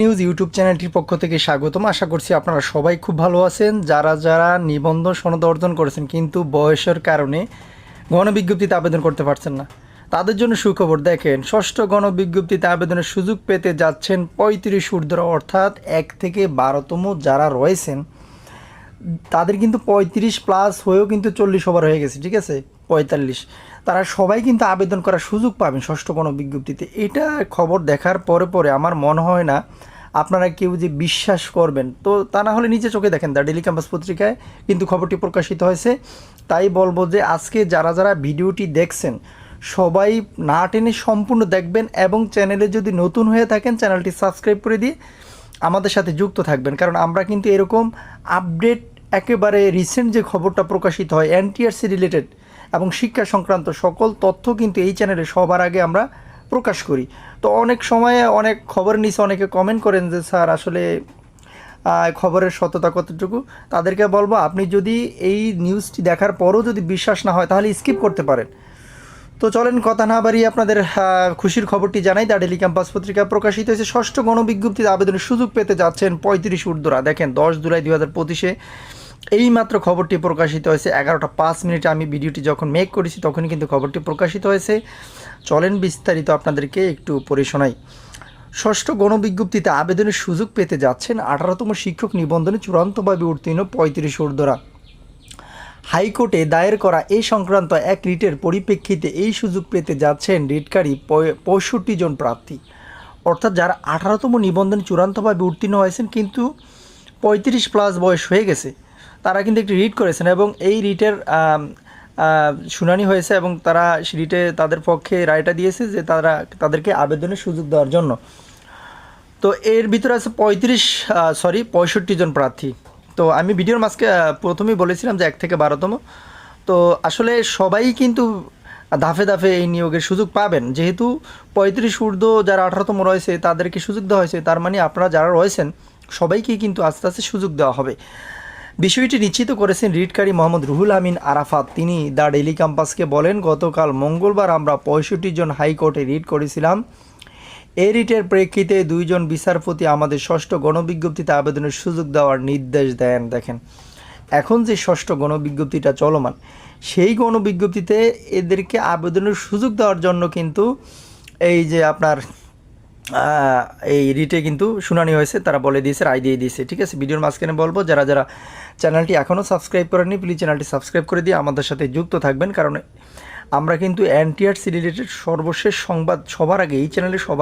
News YouTube চ্যানেলটির পক্ষ থেকে স্বাগতম। আশা করছি আপনারা সবাই খুব ভালো আছেন। যারা যারা নিবন্ধন সনদ অর্জন করেছেন কিন্তু বয়সের কারণে গণবিজ্ঞপ্তিতে আবেদন করতে পারছেন না, তাদের জন্য সুখবর দেখেন, ষষ্ঠ গণবিজ্ঞপ্তিতে আবেদনের সুযোগ পেতে যাচ্ছেন পঁয়ত্রিশ ঊর্ধ্বরা, অর্থাৎ এক থেকে বারোতম যারা রয়েছেন, তাদের কিন্তু পঁয়ত্রিশ প্লাস হয়েও কিন্তু চল্লিশ ওভার হয়ে গেছে, ঠিক আছে? পঁয়তাল্লিশ। তারা সবাই কিন্তু আবেদন করার সুযোগ পাবেন ষষ্ঠ কোনো বিজ্ঞপ্তিতে এটা খবর দেখার পরে পরে আমার মনে হয় না আপনারা কেউ যে বিশ্বাস করবেন, তো তা না হলে নিচে চোখে দেখেন, দ্য ডেলি ক্যাম্পাস পত্রিকায় কিন্তু খবরটি প্রকাশিত হয়েছে। তাই বলব যে আজকে যারা যারা ভিডিওটি দেখছেন, সবাই না টেনে সম্পূর্ণ দেখবেন এবং চ্যানেলে যদি নতুন হয়ে থাকেন, চ্যানেলটি সাবস্ক্রাইব করে দিয়ে আমাদের সাথে যুক্ত থাকবেন। কারণ আমরা কিন্তু এরকম আপডেট একেবারে রিসেন্ট যে খবরটা প্রকাশিত হয়, এনটিআরসি রিলেটেড এবং শিক্ষা সংক্রান্ত সকল তথ্য কিন্তু এই চ্যানেলে সবার আগে আমরা প্রকাশ করি। তো অনেক সময়ে অনেক খবর নিচে অনেকে কমেন্ট করেন যে, স্যার, আসলে খবরের সততা কতটুকু? তাদেরকে বলব, আপনি যদি এই নিউজটি দেখার পরও যদি বিশ্বাস না হয়, তাহলে স্কিপ করতে পারেন। তো চলেন, কথা না বাড়িয়ে আপনাদের খুশির খবরটি জানাই। দ্য ডেলি ক্যাম্পাস পত্রিকা প্রকাশিত হয়েছে, ষষ্ঠ গণবিজ্ঞপ্তিতে আবেদনের সুযোগ পেতে যাচ্ছেন পঁয়ত্রিশ ঊর্ধ্বরা দেখেন, দশ জুলাই দু হাজার পঁচিশে এইমাত্র খবরটি প্রকাশিত হয়েছে এগারোটা পাঁচ মিনিটে। আমি ভিডিওটি যখন মেক করেছি, তখনই কিন্তু খবরটি প্রকাশিত হয়েছে। চলেন বিস্তারিত আপনাদেরকে একটু পড়ে শোনাই। ষষ্ঠ গণবিজ্ঞপ্তিতে আবেদনের সুযোগ পেতে যাচ্ছেন আঠারোতম শিক্ষক নিবন্ধনে চূড়ান্তভাবে উত্তীর্ণ পঁয়ত্রিশ ঊর্ধ্বরা। হাইকোর্টে দায়ের করা এই সংক্রান্ত এক রিটের পরিপ্রেক্ষিতে এই সুযোগ পেতে যাচ্ছেন রিটকারী পঁয়ষট্টি জন প্রার্থী। অর্থাৎ যারা আঠারোতম নিবন্ধনে চূড়ান্তভাবে উত্তীর্ণ হয়েছেন, কিন্তু পঁয়ত্রিশ প্লাস বয়স হয়ে গেছে। তারা কিন্তু একটি রিট করেছেন এবং এই রিটের শুনানি হয়েছে এবং তারা রিটে তাদের পক্ষে রায়টা দিয়েছে যে তারা তাদেরকে আবেদনের সুযোগ দেওয়ার জন্য। তো এর ভিতরে আছে পঁয়ত্রিশ সরি পঁয়ষট্টি জন প্রার্থী। তো আমি ভিডিওর মাঝকে প্রথমেই বলেছিলাম যে এক থেকে বারোতম। তো আসলে সবাই কিন্তু ধাপে ধাপে এই নিয়োগের সুযোগ পাবেন। যেহেতু পঁয়ত্রিশ ঊর্ধ্ব যারা আঠারোতম রয়েছে তাদেরকে সুযোগ দেওয়া হয়েছে, তার মানে আপনারা যারা রয়েছেন সবাইকেই কিন্তু আস্তে আস্তে সুযোগ দেওয়া হবে। বিষয়টি নিশ্চিত করেছেন রিটকারী মোহাম্মদ রুহুল আমিন আরাফাত। তিনি দ্য ডেলি ক্যাম্পাসকে বলেন, গতকাল মঙ্গলবার আমরা পঁয়ষট্টি জন হাইকোর্টে রিট করেছিলাম। এই রিটের প্রেক্ষিতে দুইজন বিচারপতি আমাদের ষষ্ঠ গণবিজ্ঞপ্তিতে আবেদনের সুযোগ দেওয়ার নির্দেশ দেন। দেখেন, এখন যে ষষ্ঠ গণবিজ্ঞপ্তিটা চলমান, সেই গণবিজ্ঞপ্তিতে এদেরকে আবেদনের সুযোগ দেওয়ার জন্য কিন্তু এই যে আপনার এই রিটে কিন্তু শুনানি হয়েছে, তারা বলে দিয়েছে, রায় দিয়ে দিয়েছে, ঠিক আছে? ভিডিওর মাঝখানে বলব, যারা যারা চ্যানেলটি এখনও সাবস্ক্রাইব করেনি প্লিজ চ্যানেলটি সাবস্ক্রাইব করে দিয়ে আমাদের সাথে যুক্ত থাকবেন, কারণ আমরা কিন্তু এনটিআরসি রিলেটেড সর্বশেষ সংবাদ সবার আগে, এই চ্যানেলে সবার